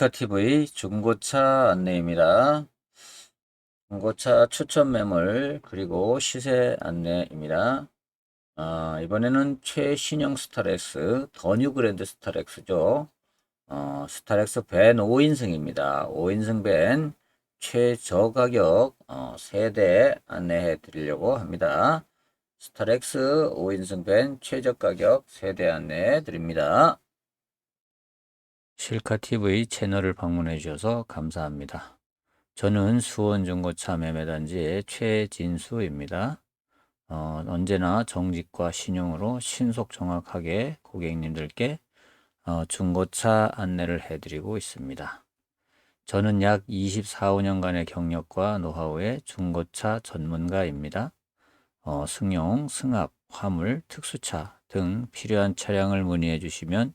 일카TV 중고차 안내입니다. 중고차 추천 매물 그리고 시세 안내입니다. 아, 이번에는 최신형 스타렉스 더뉴 그랜드 스타렉스죠. 어, 스타렉스 밴 5인승입니다. 5인승 밴 최저가격 어, 세대 안내해 드리려고 합니다. 스타렉스 5인승 밴 최저가격 세대 안내해 드립니다. 실카TV 채널을 방문해 주셔서 감사합니다. 저는 수원중고차 매매단지의 최진수입니다. 어, 언제나 정직과 신용으로 신속 정확하게 고객님들께 어, 중고차 안내를 해드리고 있습니다. 저는 약 24, 5년간의 경력과 노하우의 중고차 전문가입니다. 어, 승용, 승합, 화물, 특수차 등 필요한 차량을 문의해 주시면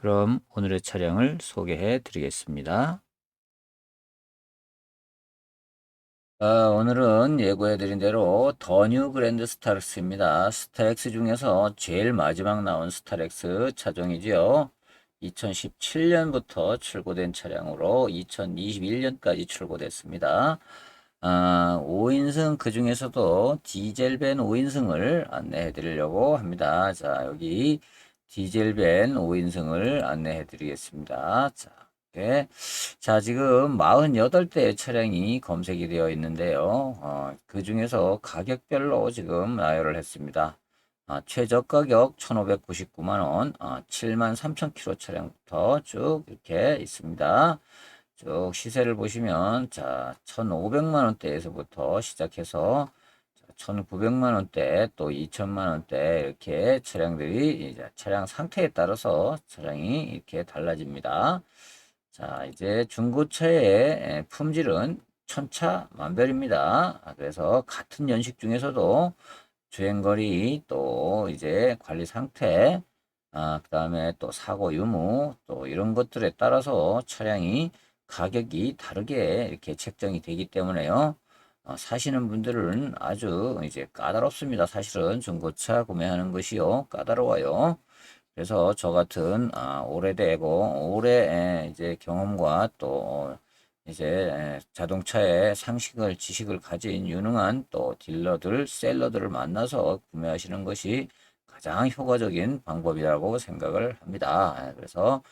그럼 오늘의 차량을 소개해 드리겠습니다. 아, 오늘은 예고해 드린 대로 더뉴 그랜드 스타렉스입니다. 스타렉스 중에서 제일 마지막 나온 스타렉스 차종이지요. 2017년부터 출고된 차량으로 2021년까지 출고됐습니다. 아, 5인승 그 중에서도 디젤밴 5인승을 안내해 드리려고 합니다. 자, 여기 디젤밴 5인승을 안내해 드리겠습니다. 자, 이렇게. 자, 지금 48대의 차량이 검색이 되어 있는데요. 어, 그 중에서 가격별로 지금 나열을 했습니다. 아, 최저 가 격 1,599만원, 아, 7만 3천 킬로 차량부터 쭉 이렇게 있습니다. 쭉 시세를 보시면, 자, 1,500만원대에서부터 시작해서 1,900만 원대 또 2천만 원대 이렇게 차량들이 이제 차량 상태에 따라서 차량이 이렇게 달라집니다. 자, 이제 중고차의 품질은 천차 만별입니다. 그래서 같은 연식 중에서도 주행거리 또 이제 관리 상태 아, 그 다음에 또 사고 유무 또 이런 것들에 따라서 차량이 가격이 다르게 이렇게 책정이 되기 때문에요. 어, 사시는 분들은 아주 이제 까다롭습니다. 사실은 중고차 구매하는 것이요. 까다로워요. 그래서 저 같은 아, 오래되고 오래 이제 경험과 또 이제 자동차의 상식을 지식을 가진 유능한 또 딜러들, 셀러들을 만나서 구매하시는 것이 가장 효과적인 방법이라고 생각을 합니다. 그래서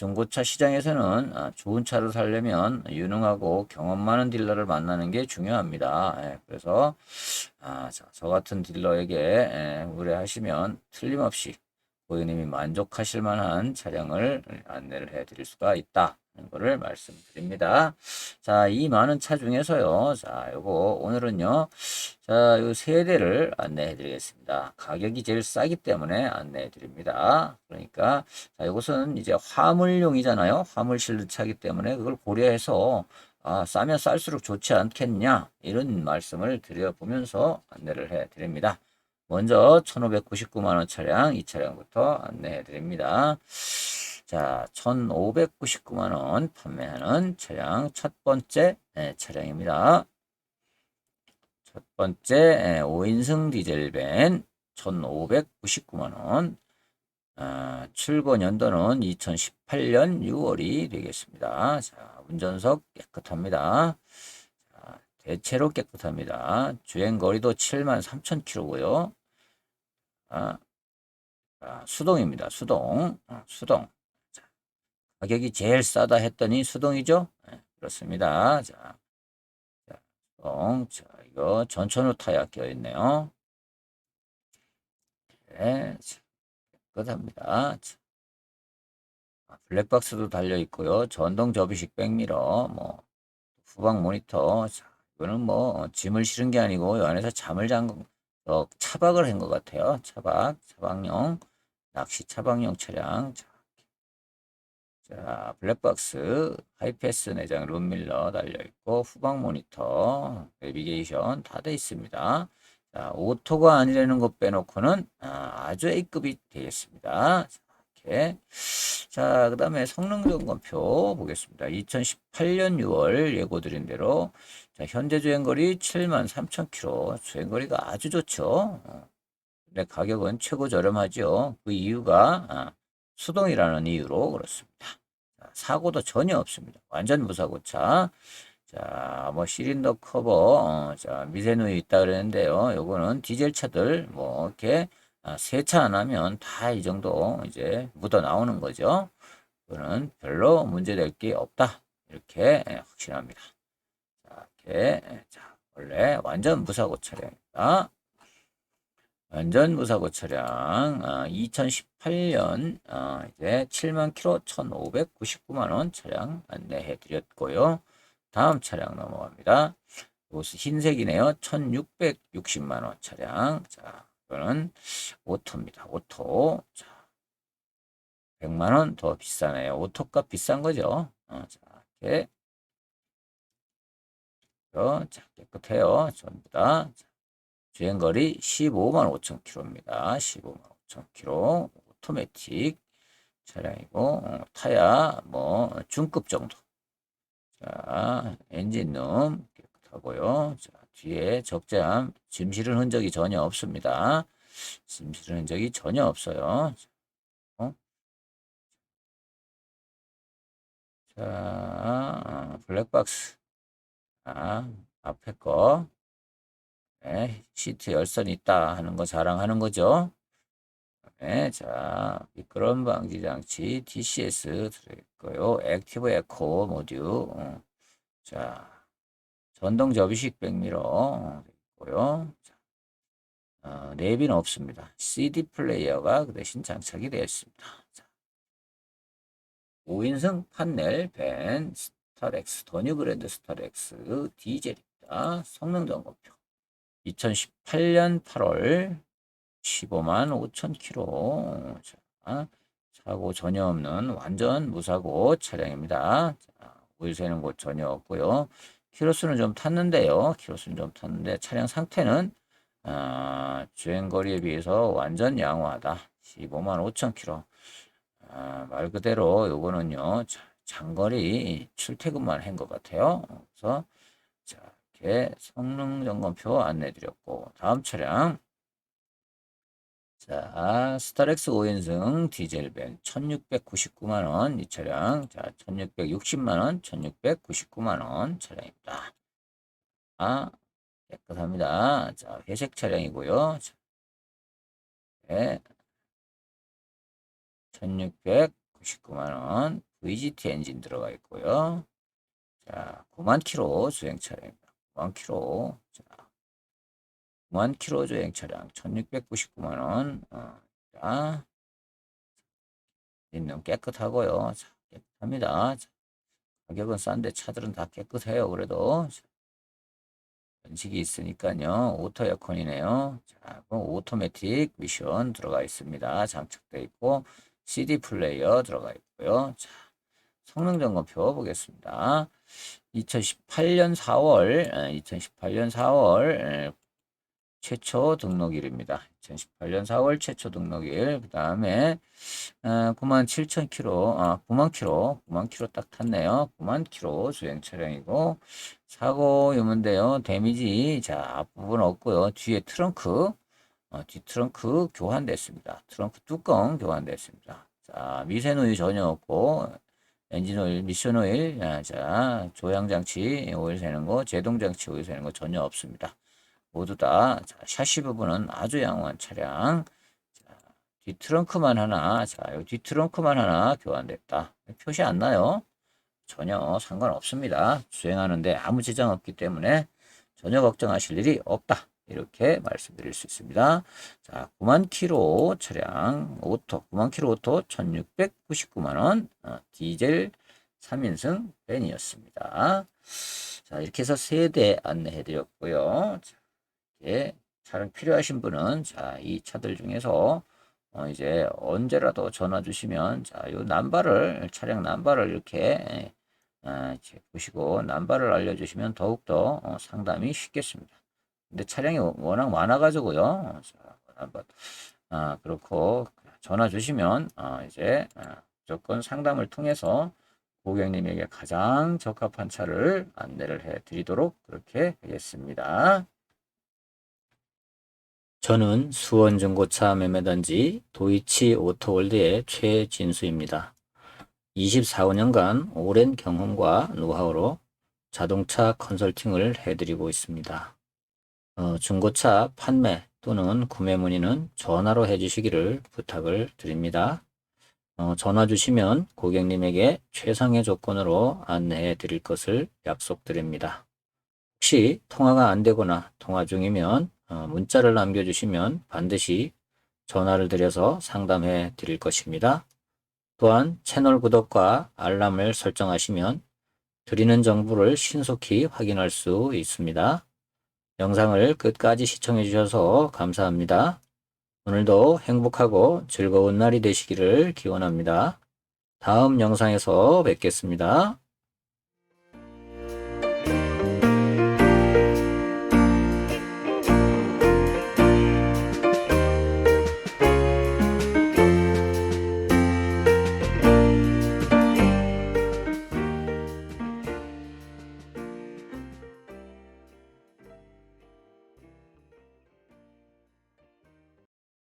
중고차 시장에서는 아, 좋은 차를 사려면 유능하고 경험 많은 딜러를 만나는 게 중요합니다. 예, 그래서 아, 저 같은 딜러에게 예, 의뢰하시면 틀림없이 고객님이 만족하실 만한 차량을 안내를 해 드릴 수가 있다. 거를 말씀드립니다. 자, 이 많은 차 중에서요. 자, 요거 오늘은요. 자, 요 세 대를 안내해 드리겠습니다. 가격이 제일 싸기 때문에 안내해 드립니다. 그러니까 자, 요것은 이제 화물용이잖아요. 화물 실드 차기 때문에 그걸 고려해서 아, 싸면 쌀수록 좋지 않겠냐? 이런 말씀을 드려보면서 안내를 해 드립니다. 먼저 1599만원 차량, 이 차량부터 안내해 드립니다. 자, 1,599만원 판매하는 차량 첫 번째 네, 차량입니다. 첫 번째 5인승 예, 디젤밴 1,599만원 아, 출고 연도는 2018년 6월이 되겠습니다. 자, 운전석 깨끗합니다. 자, 대체로 깨끗합니다. 주행거리도 7만 3천 킬로고요. 아, 아, 수동입니다. 수동. 아, 수동. 가격이 제일 싸다 했더니 수동이죠? 네, 그렇습니다. 자, 자, 수동. 자, 이거 전천후 타야 껴있네요. 네, 깨끗합니다. 자, 아, 블랙박스도 달려 있고요. 전동 접이식 백미러, 뭐, 후방 모니터. 자, 이거는 뭐, 짐을 실은 게 아니고, 이 안에서 잠을 잔, 어, 차박을 한 것 같아요. 차박, 차박용, 낚시 차박용 차량. 자, 자, 블랙박스, 하이패스 내장 룸밀러 달려있고, 후방 모니터, 내비게이션 다 돼 있습니다. 자, 오토가 아니라는 것 빼놓고는 아, 주 A급이 되겠습니다. 자, 이렇게. 자, 그 다음에 성능 점검표 보겠습니다. 2018년 6월 예고 드린 대로 자, 현재 주행거리 7만 3천 킬로 주행거리가 아주 좋죠. 어, 근데 가격은 최고 저렴하죠. 그 이유가 아, 수동이라는 이유로 그렇습니다. 자, 사고도 전혀 없습니다. 완전 무사고차. 자, 뭐 시린더 커버, 어, 자 미세누이 있다 그랬는데요. 요거는 디젤 차들 뭐 이렇게 아, 세차 안 하면 다 이 정도 이제 묻어 나오는 거죠. 그거는 별로 문제될 게 없다. 이렇게 예, 확신합니다. 자, 이렇게 자 원래 완전 무사고 차량입니다. 완전 무사고 차량 아, 2018년 아, 이제 7만 킬로 1,599만 원 차량 안내해 드렸고요. 다음 차량 넘어갑니다. 이것은 흰색이네요. 1660만 원 차량. 자, 이거는 오토입니다. 오토. 자, 100만 원 더 비싸네요. 오토값 비싼 거죠. 어, 자, 이렇게. 어, 자, 깨끗해요. 전부 다. 자, 주행거리 15만 5천 킬로입니다. 15만 5천 킬로. 오토매틱 차량이고, 어, 타야 뭐 중급 정도. 자, 엔진룸 깨끗하고요. 자, 뒤에 적재함 짐 실은 흔적이 전혀 없습니다. 짐 실은 흔적이 전혀 없어요. 어? 자, 블랙박스. 아, 앞에 거. 네, 시트 열선이 있다 하는 거 자랑하는 거죠. 네, 자, 미끄럼 방지 장치 DCS 들어있고요. 액티브 에코 모듈. 어, 자, 전동 접이식 백미러 어, 있고요. 자, 어, 내비는 없습니다. CD 플레이어가 그 대신 장착이 되어 있습니다. 자, 5인승 판넬 벤 스타렉스 더뉴 그랜드 스타렉스 디젤입니다. 성능 점검표 2018년 8월 15만 5천 킬로. 자, 사고 전혀 없는 완전 무사고 차량입니다. 자, 오일 새는 곳 전혀 없고요. 키로수는 좀 탔는데요. 키로수는 좀 탔는데 차량 상태는 아, 주행 거리에 비해서 완전 양호하다. 15만 5천 킬로. 아, 말 그대로 요거는요. 자, 장거리 출퇴근만 한 것 같아요. 그래서 자, 이렇게 성능 점검표 안내 드렸고 다음 차량 자, 스타렉스 5인승 디젤벤 1699만원 이 차량. 자 1660만원 1699만원 차량입니다. 아 깨끗합니다. 자 회색 차량이고요. 자, 네. 1699만원 VGT 엔진 들어가 있고요. 자 9만 킬로 주행 차량입니다. 9만 킬로. 자 9만 킬로 주행 차량 1699만 원. 어, 자, 인능 깨끗하고요. 자, 깨끗합니다. 자, 가격은 싼데 차들은 다 깨끗해요. 그래도 연식이 있으니까요. 오토 에어컨이네요. 자, 오토매틱 미션 들어가 있습니다. 장착되어 있고 CD 플레이어 들어가 있고요. 자, 성능 점검표 보겠습니다. 2018년 4월, 2018년 4월 최초 등록일입니다. 2018년 4월 최초 등록일. 그 다음에 9만 7천 킬로, 아 9만 킬로, 9만 킬로 딱 탔네요. 9만 킬로 주행 차량이고 사고 유문데요. 데미지 자 앞부분 없고요. 뒤에 트렁크, 어, 뒤 트렁크 교환됐습니다. 트렁크 뚜껑 교환됐습니다. 자 미세노유 전혀 없고 엔진 오일, 미션 오일, 아, 자 조향 장치 오일 새는 거, 제동 장치 오일 새는 거 전혀 없습니다. 모두 다 자, 샤시 부분은 아주 양호한 차량. 자, 뒤 트렁크만 하나, 자, 여뒤 트렁크만 하나 교환됐다. 표시 안 나요? 전혀 상관없습니다. 주행하는데 아무 지장 없기 때문에 전혀 걱정하실 일이 없다. 이렇게 말씀드릴 수 있습니다. 자, 9만 킬로 차량 오토, 9만 킬로 오토 1699만 원, 어, 디젤 3인승 벤이었습니다. 자, 이렇게 해서 세대 안내해 드렸고요. 자, 예, 차량 필요하신 분은 자, 이 차들 중에서 어, 이제 언제라도 전화 주시면 자, 요 남바를 차량 남바를 이렇게 아, 이제 보시고 남바를 알려주시면 더욱더 어, 상담이 쉽겠습니다. 근데 차량이 워낙 많아가지고요. 자, 남바 아, 그렇고 전화 주시면 아, 이제 아, 무조건 상담을 통해서 고객님에게 가장 적합한 차를 안내를 해 드리도록 그렇게 하겠습니다. 저는 수원중고차 매매단지 도이치 오토월드의 최진수입니다. 24년간 오랜 경험과 노하우로 자동차 컨설팅을 해드리고 있습니다. 어, 중고차 판매 또는 구매 문의는 전화로 해주시기를 부탁을 드립니다. 어, 전화 주시면 고객님에게 최상의 조건으로 안내해 드릴 것을 약속드립니다. 혹시 통화가 안 되거나 통화 중이면 어, 문자를 남겨주시면 반드시 전화를 드려서 상담해 드릴 것입니다. 또한 채널 구독과 알람을 설정하시면 드리는 정보를 신속히 확인할 수 있습니다. 영상을 끝까지 시청해 주셔서 감사합니다. 오늘도 행복하고 즐거운 날이 되시기를 기원합니다. 다음 영상에서 뵙겠습니다.